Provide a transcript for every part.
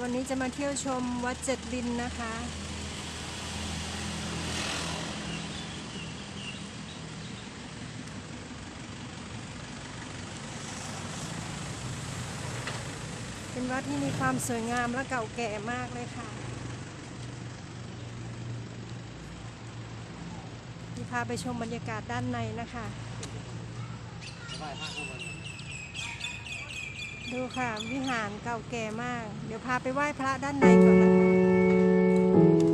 วันนี้จะมาเที่ยวชมวัดเจ็ดดินนะคะ เป็นวัดที่มีความสวยงามและเก่าแก่มากเลยค่ะนี่พาไปชมบรรยากาศด้านในนะคะ ไหว้พระข้างบน ดูค่ะวิหารเก่าแก่มาก เดี๋ยวพาไปไหว้พระด้านในก่อนนะคะ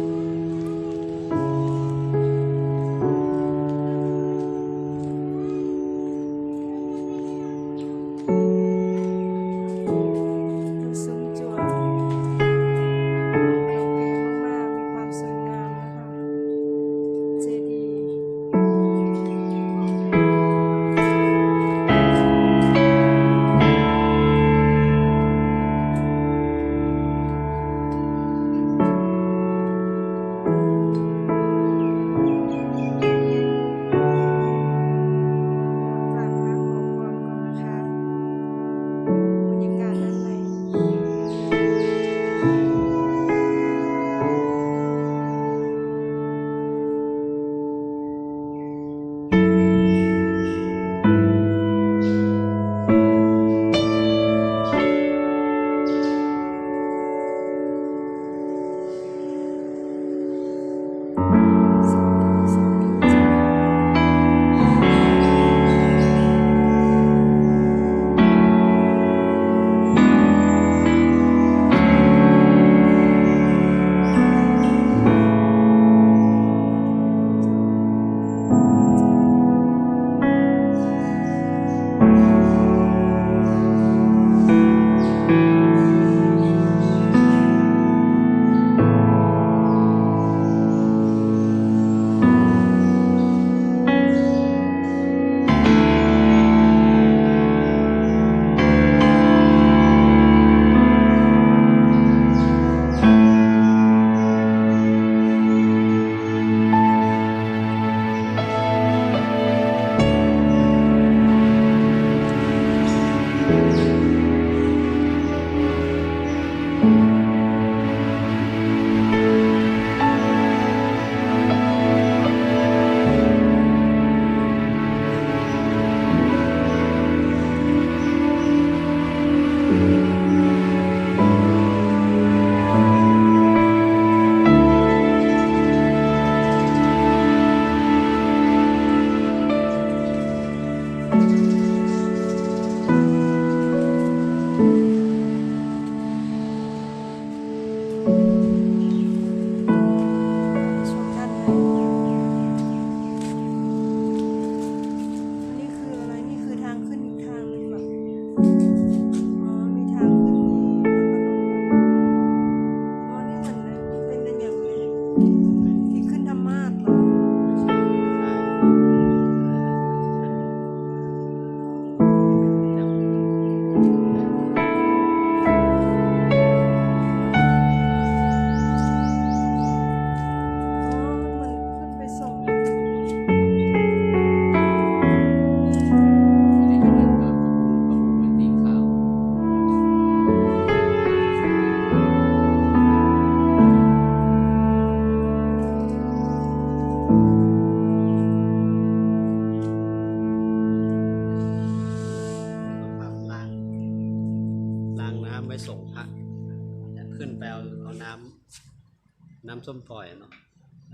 ส้มปล่อยเนาะ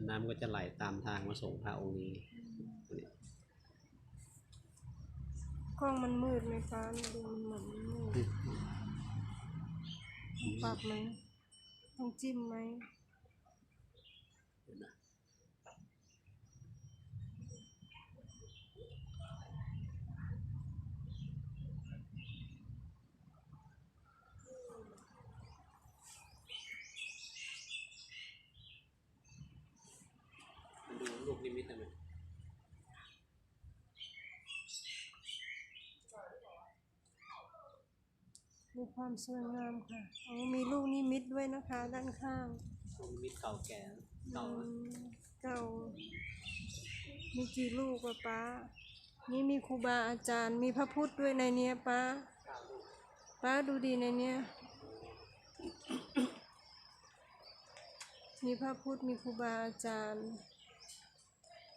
น้ำก็จะไหลตามทางมาส่งพระองค์นี้นี่กล้องมันมืดไหมฟ้ามันดูมันเหมือนมันมืดปรับไหมต้องจิ้มไหม เดี๋ยวนะมาดูลูก นิมิตได้ไหมมีความสวยงามค่ะอ๋อมีลูกนิมิตด้วยนะคะ ด้านข้าง ลูกนิมิตเก่าแก่เก่าอืนะมเก่า มีกี่ลูกวะป้า นี่มีครูบาอาจารย์ มีพระพุทธด้วยในเนี้ยป้า ป้าดูดีในเนี้ย มีพระพุทธ มีครูบาอาจารย์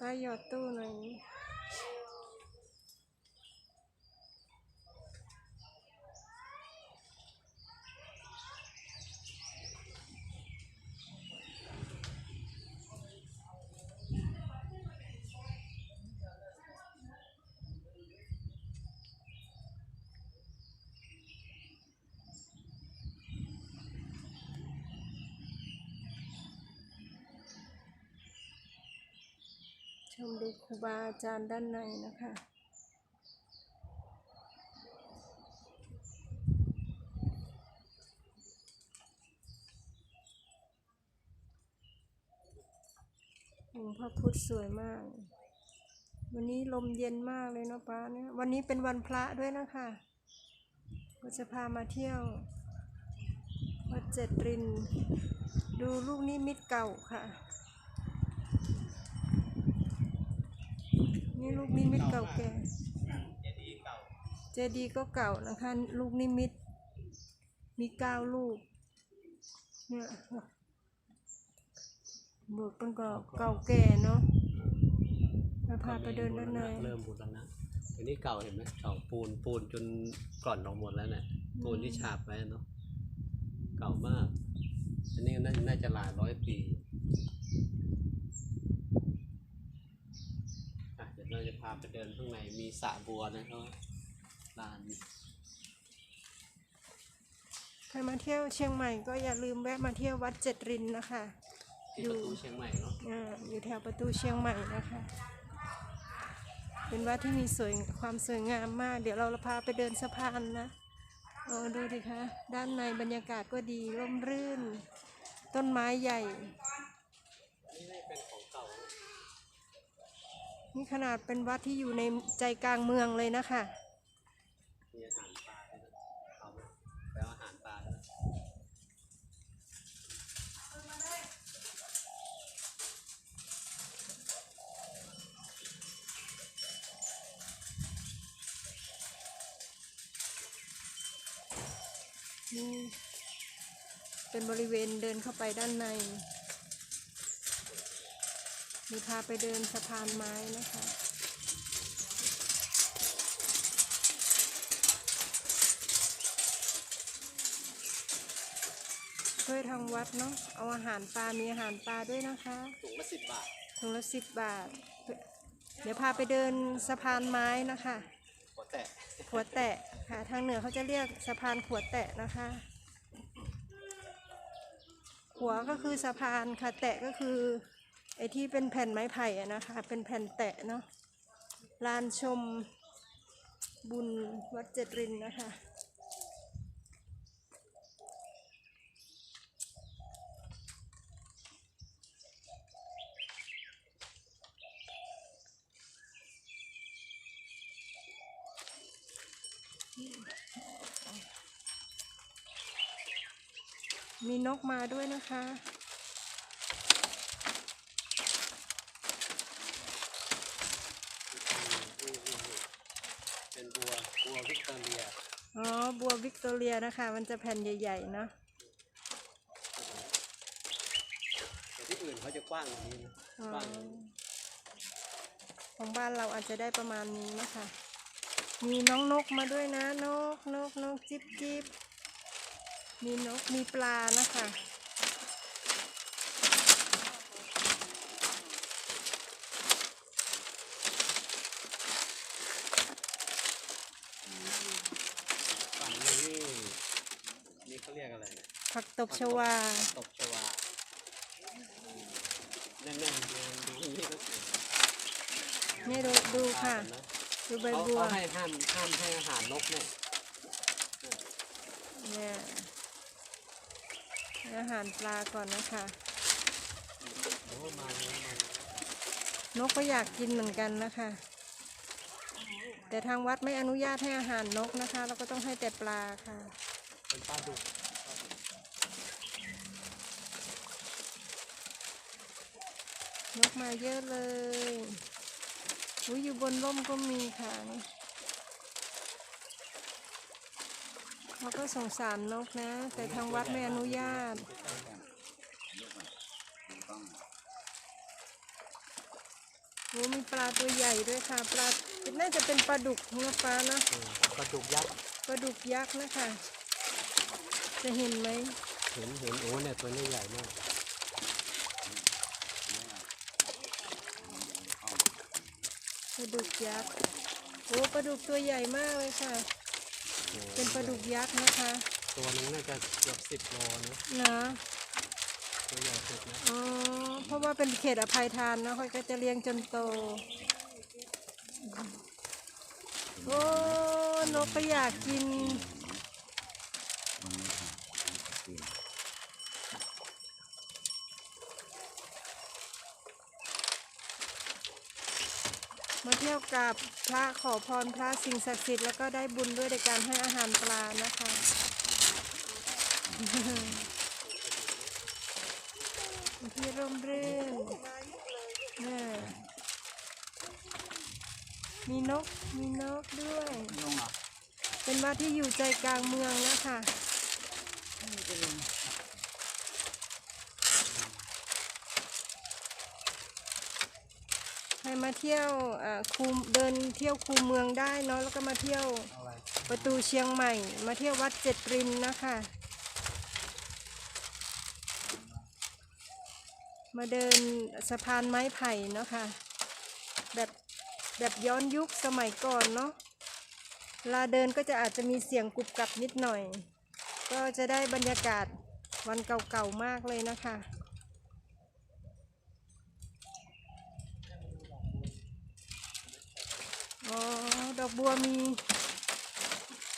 ป้าหยอดตู้หน่อยาอาจารย์ด้านในนะคะ องค์พระพุทธสวยมาก วันนี้ลมเย็นมากเลยเนาะป้าเนี่ยวันนี้เป็นวันพระด้วยนะคะก็จะพามาเที่ยววัดเจ็ดริน ดูลูกนิมิตเก่าค่ะ นี่ลูกนิมิตเก่าแก่ เจดีย์เก่าเจดีย์ก็เก่านะคะ ลูกนิมิต มีเก้าลูก เนี่ยเบิกเป็นก็เก่าแก่เนาะมาพาไปเดินด้านในเริ่มบูรณะเดี๋ยวนี้เก่าเห็นไหมเก่าปูนปูนจนกร่อนออกหมดแล้วเนี่ยปูนที่ฉาบไว้เนาะ เก่ามาก อันนี้น่าน่าจะหลายร้อยปีอะเดี๋ยวเรา จะพาไปเดินข้างในมีสระบัวนะครับลานใครมาเที่ยวเชียงใหม่ก็อย่าลืมแวะมาเที่ยววัดเจ็ดรินนะคะ ที่ประตูเชียงใหม่เนาะอ่าอยู่แถวประตูเชียงใหม่นะคะ เป็นวัดที่มีสวยความสวยงามมาก เดี๋ยวเราพาไปเดินสะพานนะโอ้ดูดิคะด้านในบรรยากาศก็ดีร่มรื่น ต้นไม้ใหญ่ นี่ไม่เป็นของเก่า นี่ขนาดเป็นวัดที่อยู่ในใจกลางเมืองเลยนะคะมีอาหารปลาเอาไปเอาอาหารปลาเป็นบริเวณเดินเข้าไปด้านใน มีพาไปเดินสะพานไม้นะคะช่วยทางวัดเนาะ เอาอาหารปลา มีอาหารปลาด้วยนะคะ ถุงละสิบบาท ถุงละสิบบาท เดี๋ยวพาไปเดินสะพานไม้นะคะ หัวแตะ ขัวแตะค่ะ ทางเหนือเขาจะเรียกสะพานขัวแตะนะคะขัวก็คือสะพานค่ะ แตะก็คือ ไอที่เป็นแผ่นไม้ไผ่นะคะ เป็นแผ่นแตะเนาะลานชมบุญวัดเจดรินนะคะ มีนกมาด้วยนะคะ เป็นบัวบัววิกตอเรีย อ๋อ บั ววิกตอเรียนะคะ มันจะแผ่นใหญ่ๆเนาะแต่ที่อื่นเขาจะกว้างกว่านี้นะอ๋อกว้างของบ้านเราอาจจะได้ประมาณนี้นะคะ มีน้องนกมาด้วยนะ นกนกนกจิบจิบมีนกมีปลานะคะ ฝั่งนี้นี่นี่เขาเรียกอะไรเนี่ย ผักตบชวา ตบชวาแน่นๆดูดูอย่างนี้ก็สวยนี่ดูดูค่ะปลากันนะดูใบเขาบัวเขาให้ห้ามห้ามให้อาหารนกเนี่ยเนี่ยให้อาหารปลาก่อนนะคะ โอ้มาแล้วมาแล้วนกก็อยากกินเหมือนกันนะคะ แต่ทางวัดไม่อนุญาตให้อาหารนกนะคะ เราก็ต้องให้แต่ปลาค่ะ เป็นปลาดุก นกมาเยอะเลยอุ้ยอยู่บนร่มก็มีค่ะนี่เขาก็สงสารนกนะ แต่ทางวัดไม่อนุญาต โอ้มีปลาตัวใหญ่ด้วยค่ะ ปลา น่าจะเป็นปลาดุกนะปลาเนาะปลาดุกยักษ์ปลาดุกยักษ์นะคะ จะเห็นไหมเห็นเห็นโอ้เนี่ยตัวนี้ใหญ่มาก ปลา ดุกยักษ์โอ้ปลาดุกตัวใหญ่มากเลยค่ะโอ้เป็นปลาดุกยักษ์นะคะตัวนึงน่าจะเกือบสิบโลนะนะตัวใหญ่สุดนะอ๋อเพราะว่าเป็นเขตอภัยทานเนาะเขาก็จะเลี้ยงจนโตโอ้นกก็อยากกิน มาเที่ยวกับพระขอพรพระสิ่งศักดิ์สิทธิ์แล้วก็ได้บุญด้วยในการให้อาหารปลานะคะ ที่ร่มรื่นเนี่ยมีนกมีนกด้วย เป็นวัดที่อยู่ใจกลางเมืองนะคะ ใครมาเที่ยวอ่าคูเดินเที่ยวคูเมืองได้เนาะแล้วก็มาเที่ยวประตูเชียงใหม่ มาเที่ยววัดเจ็ดรินนะคะ มาเดินสะพานไม้ไผ่เนาะค่ะแบบแบบย้อนยุคสมัยก่อนเนาะเวลาเดินก็จะอาจจะมีเสียงกรุบกรับนิดหน่อย ก็จะได้บรรยากาศวันเก่าๆมากเลยนะคะ อ๋อ ดอกบัวมี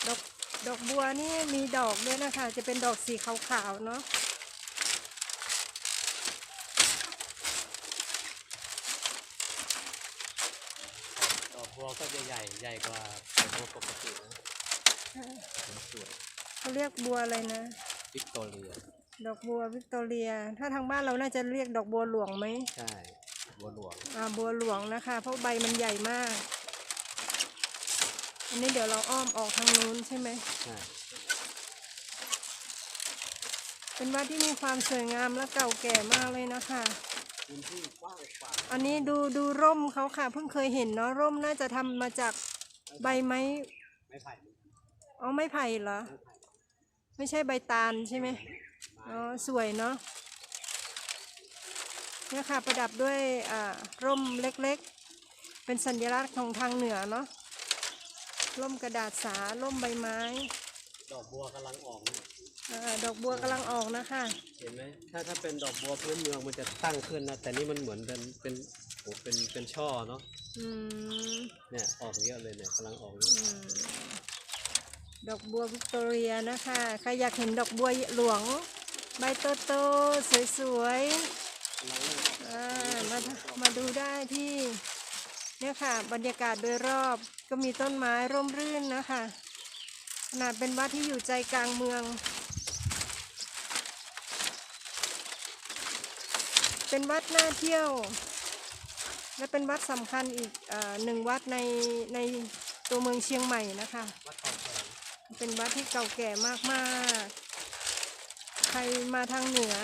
ดอกดอกบัวนี่มีดอกด้วยนะคะ จะเป็นดอกสีขาวๆเนาะดอกบัวก็จะใหญ่ใหญ่กว่าดอกบัวปกตินะสวยเขาเรียกบัวอะไรนะวิกตอเรีย ดอกบัววิกตอเรีย ถ้าทางบ้านเราน่าจะเรียกดอกบัวหลวงไหมใช่บัวหลวงอ่าบัวหลวงนะคะ เพราะใบมันใหญ่มาก อันนี้เดี๋ยวเราอ้อมออกทางนู้นใช่ไหม ใช่เป็นวัดที่มีความสวยงามและเก่าแก่มากเลยนะคะ พื้นที่กว้างขวางอันนี้ดูดูร่มเขาค่ะ เพิ่งเคยเห็นเนาะร่มน่าจะทำมาจากใบไม้ไม้ไผ่เหมือนกันอ๋อไม้ไผ่เหรอไม้ไผ่ไม่ใช่ใบตาลใช่ไหมอ๋อสวยเนาะเนี่ยค่ะประดับด้วยอ่าร่มเล็กๆ เป็นสัญลักษณ์ของทางเหนือเนาะ ร่มกระดาษสาร่มใบไม้ ดอกบัวกำลังออกเนี่ยอาดอกบัวกำลังออกนะคะ เห็นไหมถ้าถ้าเป็นดอกบัวพื้นเมืองมันจะตั้งขึ้นนะ แต่นี่มันเหมือนเป็นเป็นโอ้เป็นเป็นช่อเนาะ อืมเนี่ยออกเยอะเลยเนี่ยกำลังออกเยอะอืมดอกบัววิกตอเรียนะคะใครอยากเห็นดอกบัวหลวง ใบโตๆสวยๆ กำลังเริ่มออก อ่ามามาดูได้ที่ เนี่ยค่ะ บรรยากาศโดยรอบก็มีต้นไม้ร่มรื่นนะคะขนาดเป็นวัดที่อยู่ใจกลางเมือง เป็นวัดน่าเที่ยว และเป็นวัดสำคัญอีกอหนึ่งวัดในในตัวเมืองเชียงใหม่นะคะเก่าแก่เป็นวัดที่เก่าแก่มากๆ ใครมาทางเหนือ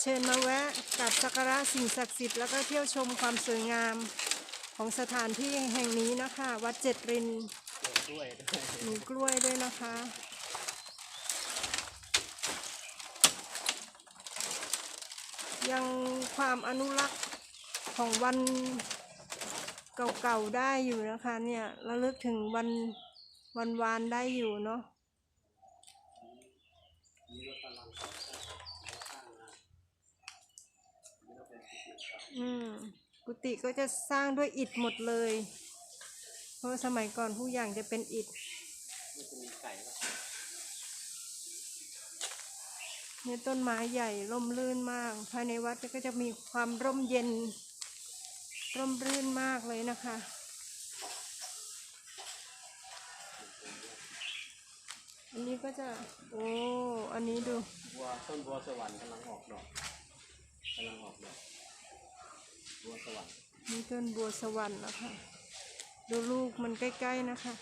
เชิญมาแวะกับสักการะสิ่งศักดิ์สิทธิ์แล้วก็เที่ยวชมความสวยงาม ของสถานที่แห่งนี้นะคะ วัดเจ็ดรินกล้วยมีกล้วยด้วยนะคะ ยังความอนุรักษ์ของวันเก่าๆได้อยู่นะคะ เนี่ยระลึกถึงวันวันวานได้อยู่เนาะอืม กุฏิก็จะสร้างด้วยอิฐหมดเลย เพราะสมัยก่อนผู้อย่างจะเป็นอิฐมันจะมีไก่ป่ะเนี่ยต้นไม้ใหญ่ร่มรื่นมาก ภายในวัดก็จะมีความร่มเย็น ร่มรื่นมากเลยนะคะอันนี้ก็จะโอ้ อันนี้ดูบัวต้นบัวสวรรค์กำลังออกดอกกำลังออกดอก บัวสวรรค์นี่ต้นบัวสวรรค์นะคะดูลูกมันใกล้ๆนะคะ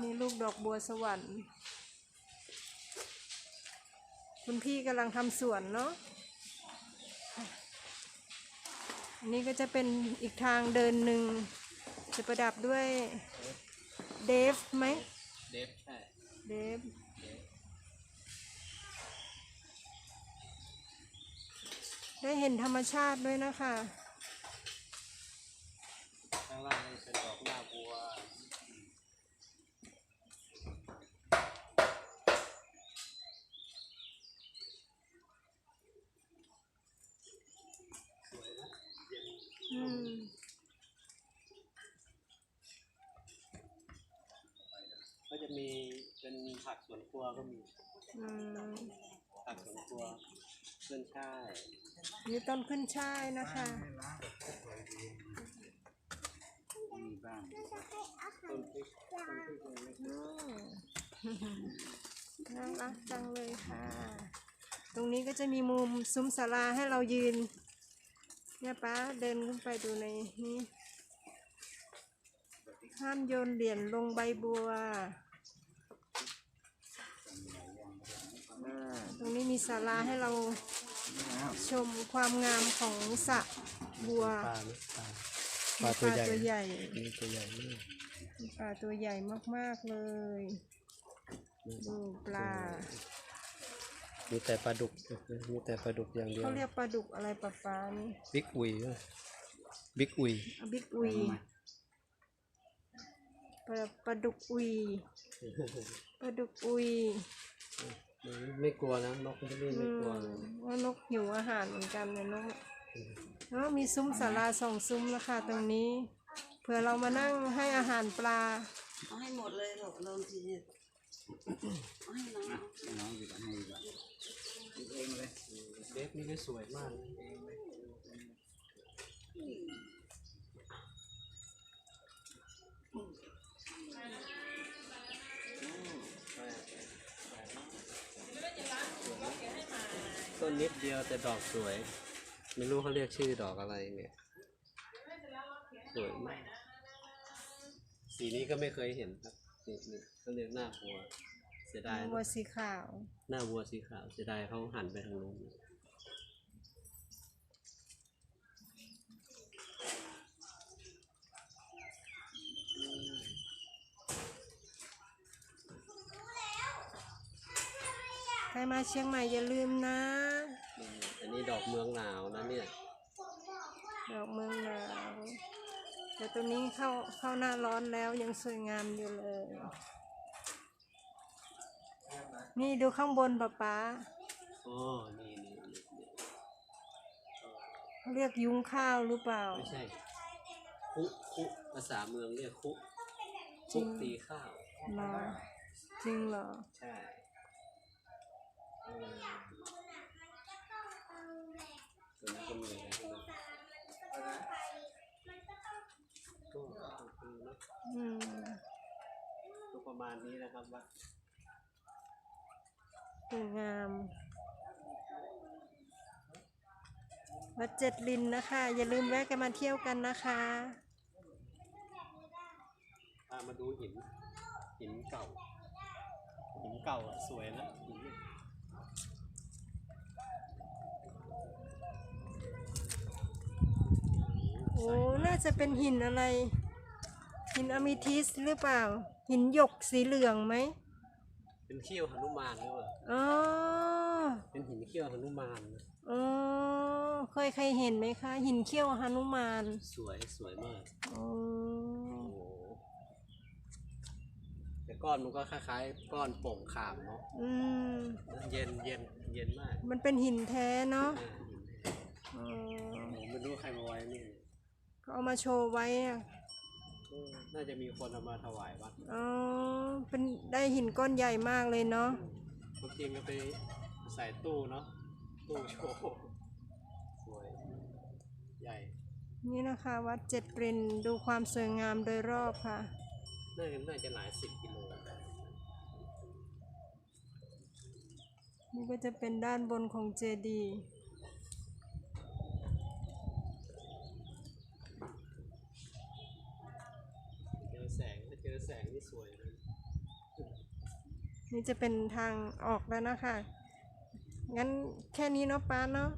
นี่ลูกดอกบัวสวรรค์ คุณพี่กำลังทำสวนเนาะอันนี้ก็จะเป็นอีกทางเดินหนึ่ง จะประดับด้วยเดฟไหมเดฟใช่เดฟ ได้เห็นธรรมชาติด้วยนะคะ ข้างล่างนี่เป็นดอกหน้าบัวอืม ก็จะมีเป็นผักสวนครัวก็มีอืม ผักสวนครัว เพื่อนช่ายนี่ต้นขึ้นช่ายนะคะ มีบ้าง ต้นพริกต้นพริกอะไรเล็กอืมน่ารักจังเลยค่ะ ตรงนี้ก็จะมีมุมซุ้มศาลาให้เรายืน เนี่ยป้าเดินขึ้นไปดูในนี้ ห้ามโยนเหรียญลงใบบัวอ่า ตรงนี้มีศาลาให้เราชมความงามของสระบัวปลาไหมปลามีปลาตัวใหญ่มีตัวใหญ่มากมีปลาตัวใหญ่มากๆเลยดูปลา มีแต่ปลาดุก มีแต่ปลาดุกอย่างเดียวเขาเรียกปลาดุกอะไรปลาปลานี่บิ๊กอุยบิ๊กอุยอะบิ๊กอุยปลาปลาดุกอุยปลาดุกอุย ไม่กลัวนะนกที่นี่อืไม่มกลัวเลยว่านกหิวอาหารเหมือนกันเนี่ยนกแล้วมีซุ้มศาลาสองซุ้มนะคะตรงนี้เผื่อเรามานั่งให้อาหารปลาเอาให้หมดเลยหรอกเราทีเดียวเอาให้น้องเอาน้องอยู่กับให้อยู่กับเองเลยเด็กนี่ก็สวยมากเองเลย ต้นนิดเดียวแต่ดอกสวย ไม่รู้เขาเรียกชื่อดอกอะไรเนี่ย สวยมากสีนี้ก็ไม่เคยเห็นครับนี่นี่เขาเรียกหน้าบัว เสียดายวัวนะสีขาว หน้าวัวสีขาวเสียดายเขาหันไปทางนู้น มาเชียงใหม่อย่าลืมนะนี่อันนี้ดอกเมืองหนาวนะเนี่ย ดอกเมืองหนาวแต่ตัวนี้เข้าเข้าหน้าร้อนแล้วยังสวยงามอยู่เลย นี่ดูข้างบนป๊าป๊าโอ้นี่นี่นี่นี่เขาเรียกยุ้งข้าวหรือเปล่า ไม่ใช่ คุคุภาษาเมืองเรียกคุจริคุงตีข้าว เหรอ จริงเหรอ ใช่ เออส่วนนั้นก็มีอะไรก็มีก็โอเคนะอืมก็ประมาณนี้นะครับว่าสวยงาม วัดเจ็ดลินนะคะ อย่าลืมแวะกันมาเที่ยวกันนะคะ พามาดูหินหินเก่าหินเก่าอะสวยนะหินเนี่ย โอ้ น่าจะเป็นหินอะไร หินอะมิทิสหรือเปล่า หินหยกสีเหลืองไหม เป็นเขี้ยวหนุมานหรือเปล่า อ๋อ เป็นหินเขี้ยวหนุมานนะอ๋อ เคยใครเห็นไหมคะ หินเขี้ยวหนุมาน สวยสวยมากอ๋อโอ้โหแต่ก้อนมันก็คล้ายๆ ก้อนโป่งขามเนาะอืมเย็นเย็นเย็นมาก มันเป็นหินแท้เนาะอ่าหินแท้อ๋อโอ้โหไม่รู้ใครมาไว้นี่ก็ เอามาโชว์ไว้อะเออน่าจะมีคนเอามาถวายวัดอ๋อ เป็นได้หินก้อนใหญ่มากเลยเนาะบางทีก็ไปใส่ตู้เนาะ ตู้โชว์ สวย ใหญ่ นี่นะคะวัดเจ็ดรินดูความสวยงามโดยรอบค่ะ น่าจะน่าจะหลายสิบกิโลนี่ก็จะเป็นด้านบนของเจดีย์ เจอแสงถ้าเจอแสงนี่สวยเลย นี่จะเป็นทางออกแล้วนะคะ งั้นแค่นี้เนาะป้าเนาะ